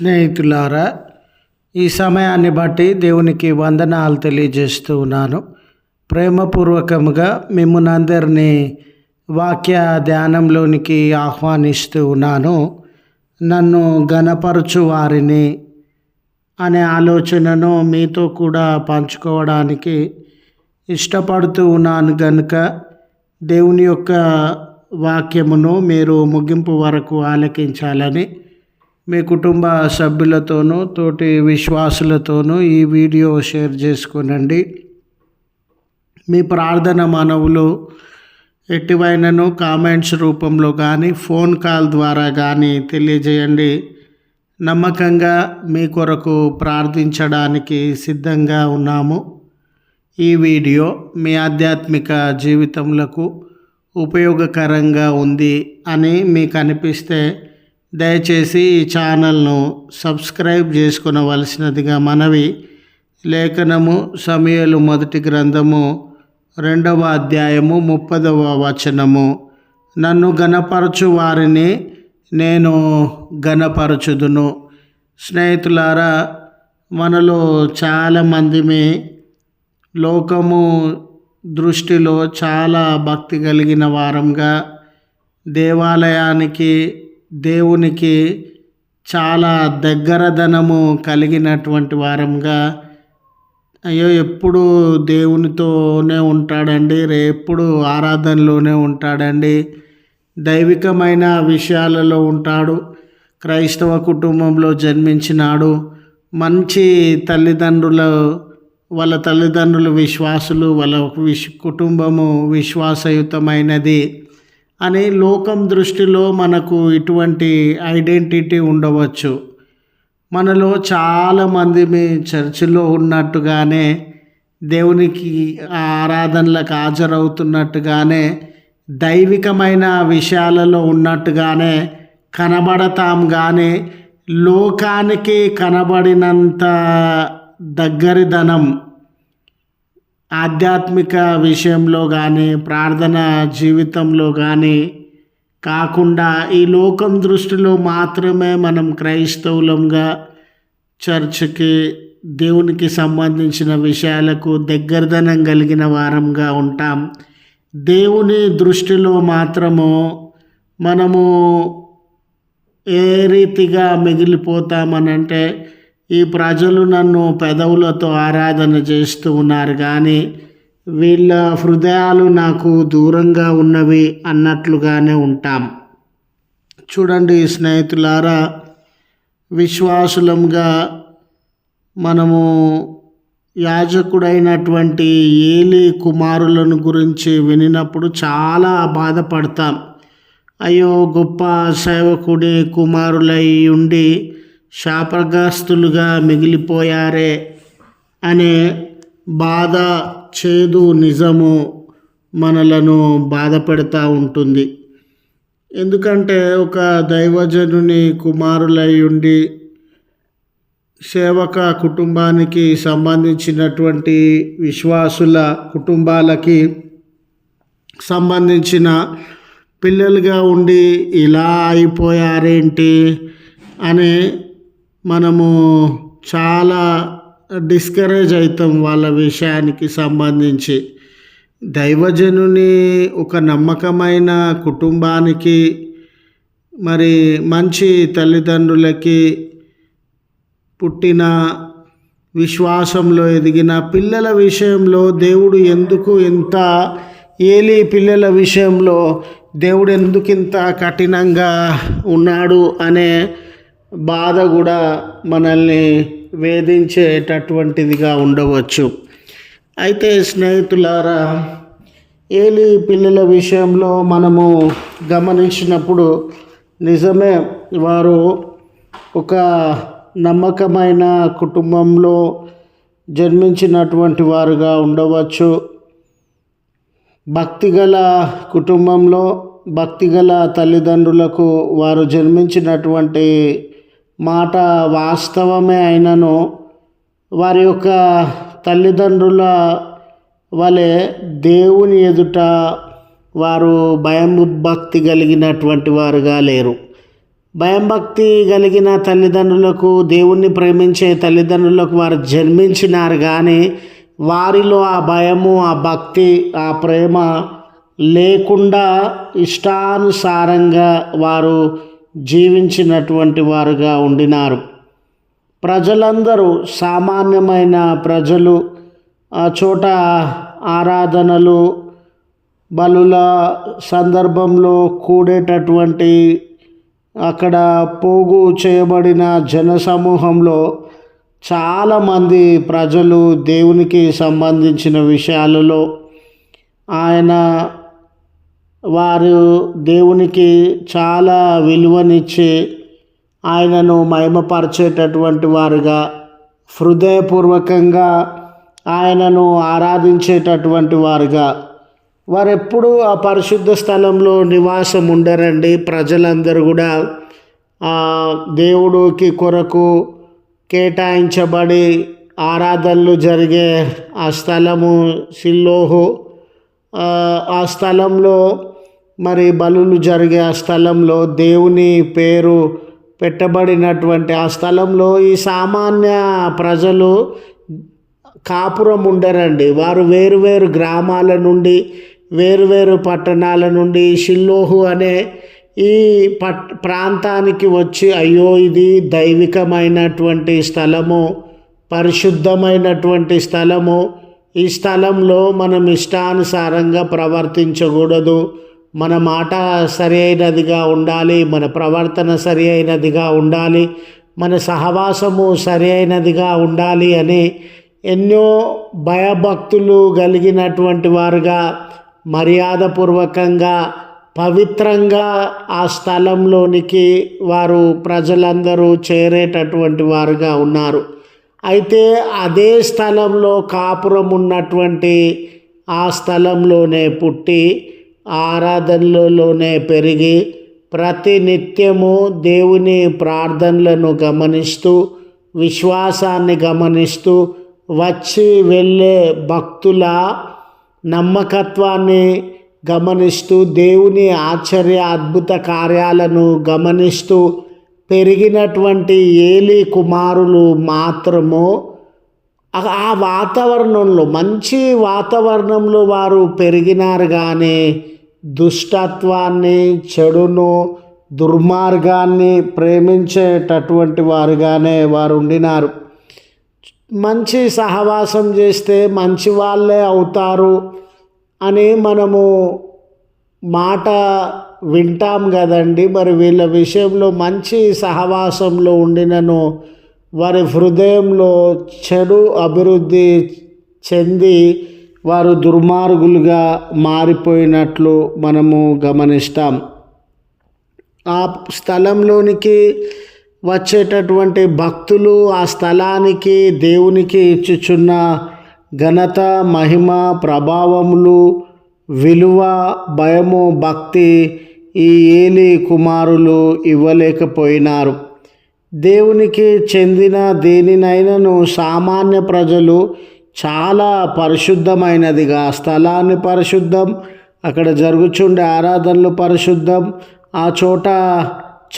స్నేహితులారా ఈ సమయాన్ని బట్టి దేవునికి వందనాలు తెలియజేస్తూ ఉన్నాను. ప్రేమపూర్వకముగా మిమ్మల్ని అందరినీ వాక్య ధ్యానంలోనికి ఆహ్వానిస్తూ ఉన్నాను. నన్ను గణపరచు వారిని అనే ఆలోచనను మీతో కూడా పంచుకోవడానికి ఇష్టపడుతూ ఉన్నాను గనుక దేవుని యొక్క వాక్యమును మీరు ముగింపు వరకు ఆలకించాలని మీ కుటుంబ సభ్యులతోనూ తోటి విశ్వాసులతోనూ ఈ వీడియో షేర్ చేసుకునండి. మీ ప్రార్థన మనవులు ఎటువైనను కామెంట్స్ రూపంలో కానీ ఫోన్ కాల్ ద్వారా కానీ తెలియజేయండి. నమ్మకంగా మీ కొరకు ప్రార్థించడానికి సిద్ధంగా ఉన్నాము. ఈ వీడియో మీ ఆధ్యాత్మిక జీవితములకు ఉపయోగకరంగా ఉంది అని మీకు అనిపిస్తే దయచేసి ఈ ఛానల్ను సబ్స్క్రైబ్ చేసుకునవలసినదిగా మనవి. లేఖనము సమయలు మొదటి గ్రంథము రెండవ అధ్యాయము ముప్పదవ వచనము. నన్ను గణపరచు వారిని నేను గణపరచుదును స్నేహితులారా మనలో చాలామందిమే లోకము దృష్టిలో చాలా భక్తి కలిగిన వారంగా దేవాలయానికి దేవునికి చాలా దగ్గరదనము కలిగినటువంటి వారంగా అయ్యో ఎప్పుడు దేవునితోనే ఉంటాడండి ఎప్పుడు ఆరాధనలోనే ఉంటాడండి. దైవికమైన విషయాలలో ఉంటాడు. క్రైస్తవ కుటుంబంలో జన్మించినాడు. మంచి తల్లిదండ్రుల వాళ్ళ తల్లిదండ్రులు విశ్వాసులు వాళ్ళ విశ్ కుటుంబము విశ్వాసయుతమైనది. అని లోకం దృష్టిలో మనకు ఇటువంటి ఐడెంటిటీ ఉండవచ్చు. మనలో చాలామంది మీ చర్చిలో ఉన్నట్టుగానే దేవునికి ఆరాధనలకు హాజరవుతున్నట్టుగానే దైవికమైన విషయాలలో ఉన్నట్టుగానే కనబడతాం కానీ లోకానికి కనబడినంత దగ్గరిదనం ఆధ్యాత్మిక విషయంలో కానీ ప్రార్థన జీవితంలో కానీ కాకుండా ఈ లోకం దృష్టిలో మాత్రమే మనం క్రైస్తవులంగా చర్చ్కి దేవునికి సంబంధించిన విషయాలకు దగ్గరదనం కలిగిన వారంగా ఉంటాం. దేవుని దృష్టిలో మాత్రము మనము ఏ రీతిగా మిగిలిపోతామనంటే ఈ ప్రజలు నన్ను పెదవులతో ఆరాధన చేస్తూ ఉన్నారు కానీ వీళ్ళ హృదయాలు నాకు దూరంగా ఉన్నవి అన్నట్లుగానే ఉంటాం. చూడండి స్నేహితులారా విశ్వాసులంగా మనము యాజకుడైనటువంటి ఏలి కుమారులను గురించి వినినప్పుడు చాలా బాధపడతాం. అయ్యో గొప్ప సేవకుడి కుమారులై ఉండి శాపగ్రస్తులుగా మిగిలిపోయారే అనే బాధ చేదు నిజము మనలను బాధపెడతా ఉంటుంది. ఎందుకంటే ఒక దైవజనుని కుమారులై ఉండి సేవక కుటుంబానికి సంబంధించినటువంటి విశ్వాసుల కుటుంబాలకి సంబంధించిన పిల్లలుగా ఉండి ఇలా అయిపోయారేంటి అని మనము చాలా డిస్కరేజ్ అవుతాం వాళ్ళ విషయానికి సంబంధించి. దైవజనుని ఒక నమ్మకమైన కుటుంబానికి మరి మంచి తల్లిదండ్రులకి పుట్టిన విశ్వాసంలో ఎదిగిన పిల్లల విషయంలో దేవుడు ఎందుకు ఇంత ఏలి పిల్లల విషయంలో దేవుడు ఎందుకు ఇంత కఠినంగా ఉన్నాడు అనే బాధ కూడా మనల్ని వేధించేటటువంటిదిగా ఉండవచ్చు. అయితే స్నేహితులారా ఏలి పిల్లల విషయంలో మనము గమనించినప్పుడు నిజమే వారు ఒక నమ్మకమైన కుటుంబంలో జన్మించినటువంటి వారుగా ఉండవచ్చు. భక్తిగల కుటుంబంలో భక్తిగల తల్లిదండ్రులకు వారు జన్మించినటువంటి మాట వాస్తవమే అయినను వారి యొక్క తల్లిదండ్రుల వలె దేవుని ఎదుట వారు భయం భక్తి కలిగినటువంటి వారుగా లేరు. భయం భక్తి కలిగిన తల్లిదండ్రులకు దేవుణ్ణి ప్రేమించే తల్లిదండ్రులకు వారు జన్మించినారు కానీ వారిలో ఆ భయము ఆ భక్తి ఆ ప్రేమ లేకుండా ఇష్టానుసారంగా వారు జీవించినటువంటి వారుగా ఉండినారు. ప్రజలందరూ సామాన్యమైన ప్రజలు ఆ చోట ఆరాధనలు బలుల సందర్భంలో కూడేటటువంటి అక్కడ పోగు చేయబడిన జనసమూహంలో చాలామంది ప్రజలు దేవునికి సంబంధించిన విషయాలలో ఆయన వారు దేవునికి చాలా విలువనిచ్చి ఆయనను మహిమపరిచేటటువంటి వారుగా హృదయపూర్వకంగా ఆయనను ఆరాధించేటటువంటి వారుగా. వారెప్పుడు ఆ పరిశుద్ధ స్థలంలో నివాసం ఉండరండి ప్రజలందరూ కూడా ఆ దేవుడికి కొరకు కేటాయించబడి ఆరాధనలు జరిగే ఆ స్థలము సిల్లోహు ఆ స్థలంలో మరి బలులు జరిగే ఆ స్థలంలో దేవుని పేరు పెట్టబడినటువంటి ఆ స్థలంలో ఈ సామాన్య ప్రజలు కాపురం ఉండరండి. వారు వేరు వేరు గ్రామాల నుండి వేరు వేరు పట్టణాల నుండి షిల్లోహు అనే ఈ పట్ ప్రాంతానికి వచ్చి అయ్యో ఇది దైవికమైనటువంటి స్థలము పరిశుద్ధమైనటువంటి స్థలము ఈ స్థలంలో మనం ఇష్టానుసారంగా ప్రవర్తించకూడదు. మన మాట సరి అయినదిగా ఉండాలి మన ప్రవర్తన సరి అయినదిగా ఉండాలి మన సహవాసము సరి అయినదిగా ఉండాలి అని ఎన్నో భయభక్తులు కలిగినటువంటి వారుగా మర్యాదపూర్వకంగా పవిత్రంగా ఆ స్థలంలోనికి వారు ప్రజలందరూ చేరేటటువంటి వారుగా ఉన్నారు. అయితే అదే స్థలంలో కాపురం ఉన్నటువంటి ఆ స్థలంలోనే పుట్టి ఆరాధనలలోనే పెరిగి ప్రతి నిత్యము దేవుని ప్రార్థనలను గమనిస్తూ విశ్వాసాన్ని గమనిస్తూ వచ్చి వెళ్ళే భక్తుల నమ్మకత్వాన్ని గమనిస్తూ దేవుని ఆశ్చర్య అద్భుత కార్యాలను గమనిస్తూ పెరిగినటువంటి ఏలి కుమారులు మాత్రము ఆ వాతావరణంలో మంచి వాతావరణంలో వారు పెరిగినారు కానీ దుష్టత్వాన్ని చెడును దుర్మార్గాన్ని ప్రేమించేటటువంటి వారుగానే వారు ఉండినారు. మంచి సహవాసం చేస్తే మంచి వాళ్ళే అవుతారు అని మనము మాట వింటాం కదండి. మరి వీళ్ళ విషయంలో మంచి సహవాసంలో ఉండినను వారి హృదయంలో చెడు అభివృద్ధి చెంది వారు దుర్మార్గులుగా మారిపోయినట్లు మనము గమనిస్తాం. ఆ స్థలంలోనికి వచ్చేటటువంటి భక్తులు ఆ స్థలానికి దేవునికి ఇచ్చుచున్న ఘనత మహిమ ప్రభావములు విలువ భయము భక్తి ఈ ఏలి కుమారులు ఇవ్వలేకపోయినారు. దేవునికి చెందిన దేనినైనను సామాన్య ప్రజలు చాలా పరిశుద్ధమైనదిగా స్థలాన్ని పరిశుద్ధం అక్కడ జరుగుచుండే ఆరాధనలు పరిశుద్ధం ఆ చోట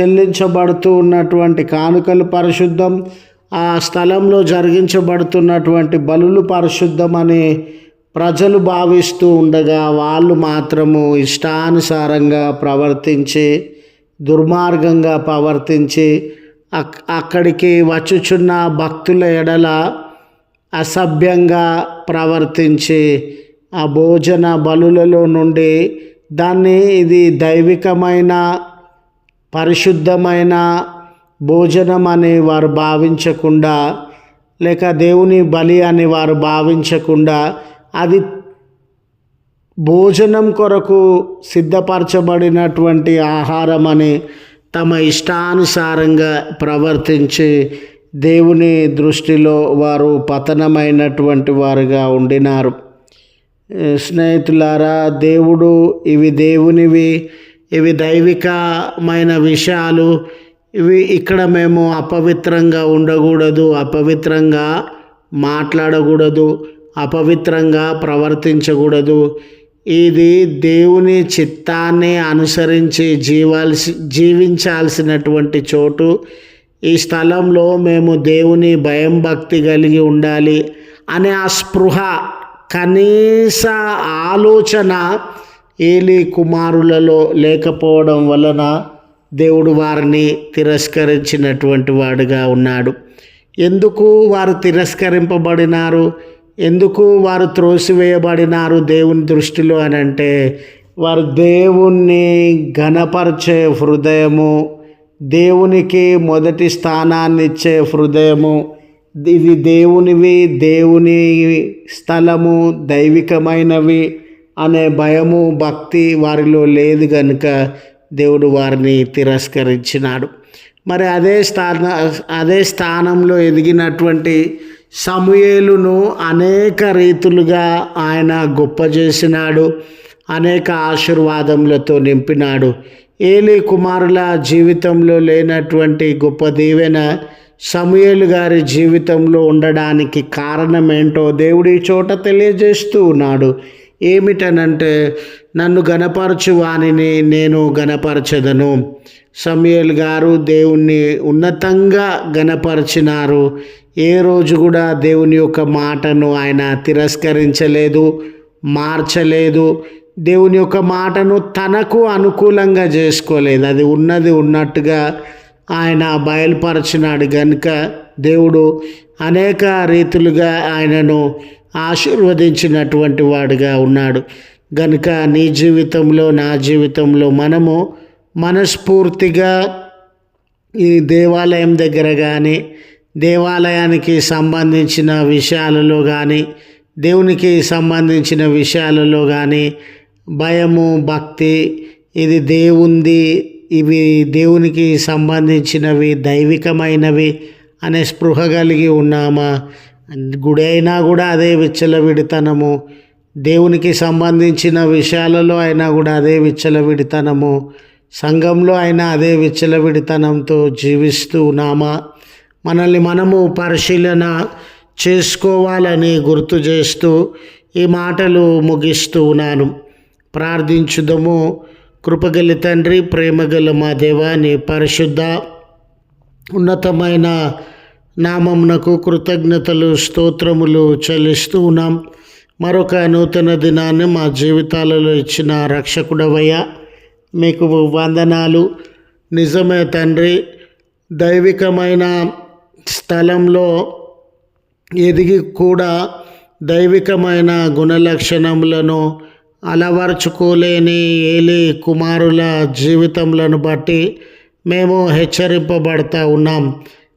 చెల్లించబడుతూ ఉన్నటువంటి కానుకలు పరిశుద్ధం ఆ స్థలంలో జరిగించబడుతున్నటువంటి బలులు పరిశుద్ధమని ప్రజలు భావిస్తూ ఉండగా వాళ్ళు మాత్రము ఇష్టానుసారంగా ప్రవర్తించి దుర్మార్గంగా ప్రవర్తించి అక్కడికి వచ్చుచున్న భక్తుల ఎడల అసభ్యంగా ప్రవర్తించి ఆ భోజన బలులలో నుండి దాన్ని ఇది దైవికమైన పరిశుద్ధమైన భోజనం అని వారు భావించకుండా లేక దేవుని బలి అని వారు భావించకుండా అది భోజనం కొరకు సిద్ధపరచబడినటువంటి ఆహారం అని తమ ఇష్టానుసారంగా ప్రవర్తించి దేవుని దృష్టిలో వారు పతనమైనటువంటి వారుగా ఉండినారు. స్నేహితులారా దేవుడు ఇవి దేవునివి ఇవి దైవికమైన విషయాలు ఇవి ఇక్కడ మేము అపవిత్రంగా ఉండకూడదు అపవిత్రంగా మాట్లాడకూడదు అపవిత్రంగా ప్రవర్తించకూడదు. ఇది దేవుని చిత్తాన్ని అనుసరించి జీవాల్సి జీవించాల్సినటువంటి చోటు. ఈ స్థలంలో మేము దేవుని భయం భక్తి కలిగి ఉండాలి అనే ఆ స్పృహ కనీస ఆలోచన ఏలి కుమారులలో లేకపోవడం వలన దేవుడు వారిని తిరస్కరించినటువంటి వాడుగా ఉన్నాడు. ఎందుకు వారు తిరస్కరింపబడినారు? ఎందుకు వారు త్రోసివేయబడినారు దేవుని దృష్టిలో అని అంటే వారు దేవుణ్ణి ఘనపరిచే హృదయము దేవునికి మొదటి స్థానాన్ని ఇచ్చే హృదయము ఇది దేవునివి దేవుని స్థలము దైవికమైనవి అనే భయము భక్తి వారిలో లేదు కనుక దేవుడు వారిని తిరస్కరించినాడు. మరి అదే స్థాన అదే స్థానంలో ఎదిగినటువంటి సమూయేలును అనేక రీతులుగా ఆయన గొప్ప చేసినాడు అనేక ఆశీర్వాదములతో నింపినాడు. ఏలి కుమారుల జీవితంలో లేనటువంటి గొప్ప దీవెన సమూయేలు గారి జీవితంలో ఉండడానికి కారణం ఏంటో దేవుడి చోట తెలియజేస్తూ ఉన్నాడు. ఏమిటనంటే నన్ను గనపరచు వానిని నేను గనపరచదను సమయల్ గారు దేవుణ్ణి ఉన్నతంగా గనపరిచినారు ఏ రోజు కూడా దేవుని యొక్క మాటను ఆయన తిరస్కరించలేదు మార్చలేదు. దేవుని యొక్క మాటను తనకు అనుకూలంగా చేసుకోలేదు. అది ఉన్నది ఉన్నట్టుగా ఆయన బయలుపరచినాడు కనుక దేవుడు అనేక రీతులుగా ఆయనను ఆశీర్వదించినటువంటి వాడుగా ఉన్నాడు. గనుక నీ జీవితంలో నా జీవితంలో మనము మనస్ఫూర్తిగా ఈ దేవాలయం దగ్గర కానీ దేవాలయానికి సంబంధించిన విషయాలలో కానీ దేవునికి సంబంధించిన విషయాలలో కానీ భయము భక్తి ఇది దేవుంది ఇవి దేవునికి సంబంధించినవి దైవికమైనవి అనే స్పృహ కలిగి ఉన్నామా? గుడి అయినా కూడా అదే విచ్చలవిడితనము. దేవునికి సంబంధించిన విషయాలలో అయినా కూడా అదే విచ్చలవిడితనము. సంఘంలో అయినా అదే విచ్చలవిడితనంతో జీవిస్తూ ఉన్నామా? మనల్ని మనము పరిశీలన చేసుకోవాలని గుర్తు చేస్తూ ఈ మాటలు ముగిస్తూ ఉన్నాను. ప్రార్థించుదము. కృపగలి తండ్రి ప్రేమగల మా దేవాని పరిశుద్ధ ఉన్నతమైన నామమునకు కృతజ్ఞతలు స్తోత్రములు చెల్లిస్తూ ఉన్నాం. మరొక నూతన దినాన్ని మా జీవితాలలో ఇచ్చిన రక్షకుడవయ్యా మీకు వందనాలు. నిజమే తండ్రి దైవికమైన స్థలంలో ఎదిగి కూడా దైవికమైన గుణలక్షణములను అలవర్చుకోలేని ఏలి కుమారుల జీవితములను బట్టి మేము హెచ్చరింపబడతా ఉన్నాం.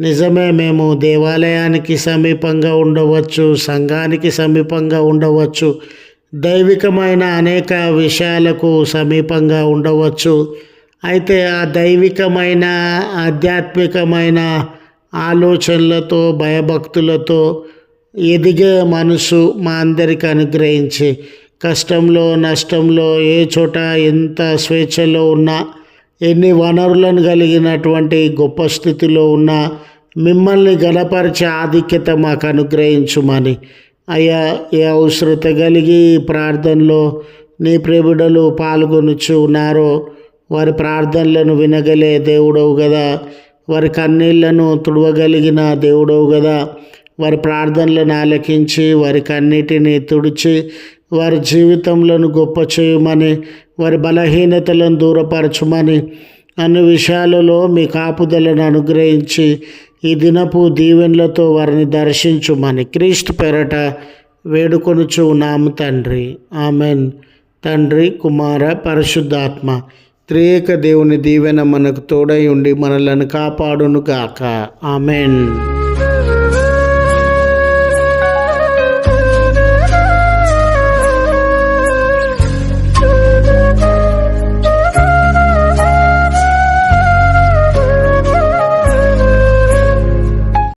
నిజమే మేము దేవాలయానికి సమీపంగా ఉండవచ్చు సంఘానికి సమీపంగా ఉండవచ్చు దైవికమైన అనేక విషయాలకు సమీపంగా ఉండవచ్చు. అయితే ఆ దైవికమైన ఆధ్యాత్మికమైన ఆలోచనలతో భయభక్తులతో ఎదిగే మనసు మా అందరికి అనుగ్రహించి. కష్టంలో నష్టంలో ఏ చోట ఎంత స్వేచ్ఛలో ఉన్నా ఎన్ని వనరులను కలిగినటువంటి గొప్ప స్థితిలో ఉన్న మిమ్మల్ని గణపరిచే ఆధిక్యత మాకు అనుగ్రహించుమని. అయ్యా ఏ అవసరత కలిగి ప్రార్థనలో నీ ప్రేమిడలు పాల్గొనుచు ఉన్నారో వారి ప్రార్థనలను వినగలే దేవుడవు కదా వారి కన్నీళ్ళను తుడవగలిగిన దేవుడవు కదా వారి ప్రార్థనలను ఆలకించి వారి కన్నిటిని తుడిచి వారి జీవితంలో గొప్ప చేయమని వారి బలహీనతలను దూరపరచమని అన్ని విషయాలలో మీ కాపుదలను అనుగ్రహించి ఈ దినపు దీవెనలతో వారిని దర్శించుమని క్రీస్తు పెరట వేడుకొనుచు నాము తండ్రి. ఆమెన్. తండ్రి కుమార పరిశుద్ధాత్మ త్రియేక దేవుని దీవెన మనకు తోడై ఉండి మనలను కాపాడును గాక ఆమెన్.